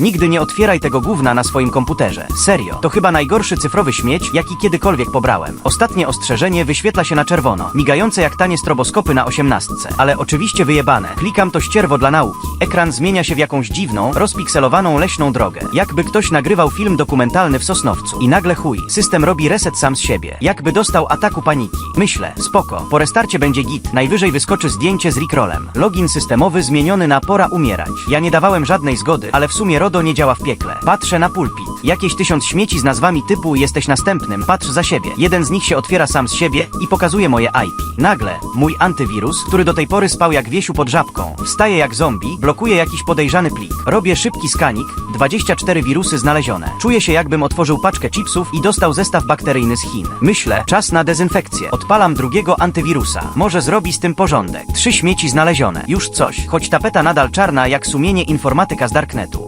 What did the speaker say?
Nigdy nie otwieraj tego gówna na swoim komputerze. Serio. To chyba najgorszy cyfrowy śmieć, jaki kiedykolwiek pobrałem. Ostatnie ostrzeżenie wyświetla się na czerwono, migające jak tanie stroboskopy na osiemnastce. Ale oczywiście wyjebane. Klikam to ścierwo dla nauki. Ekran zmienia się w jakąś dziwną, rozpikselowaną leśną drogę. Jakby ktoś nagrywał film dokumentalny w Sosnowcu. I nagle chuj, system robi reset sam z siebie. Jakby dostał ataku paniki. Myślę, spoko, po restarcie będzie git. Najwyżej wyskoczy zdjęcie z Rickrollem. Login systemowy zmieniony na pora umierać. Ja nie dawałem żadnej zgody, ale w sumie RODO nie działa w piekle. Patrzę na pulpit. Jakieś tysiąc śmieci z nazwami typu jesteś następnym, patrz za siebie. Jeden z nich się otwiera sam z siebie i pokazuje moje IP. Nagle, mój antywirus, który do tej pory spał jak wiesiu pod żabką, wstaje jak zombie, blokuje jakiś podejrzany plik. Robię szybki skanik, 24 wirusy znalezione. Czuję się jakbym otworzył paczkę chipsów i dostał zestaw bakteryjny z Chin. Myślę, czas na dezynfekcję. Odpalam drugiego antywirusa. Może zrobi z tym porządek. Trzy śmieci znalezione. Już coś, choć tapeta nadal czarna jak sumienie informatyka z Darknetu.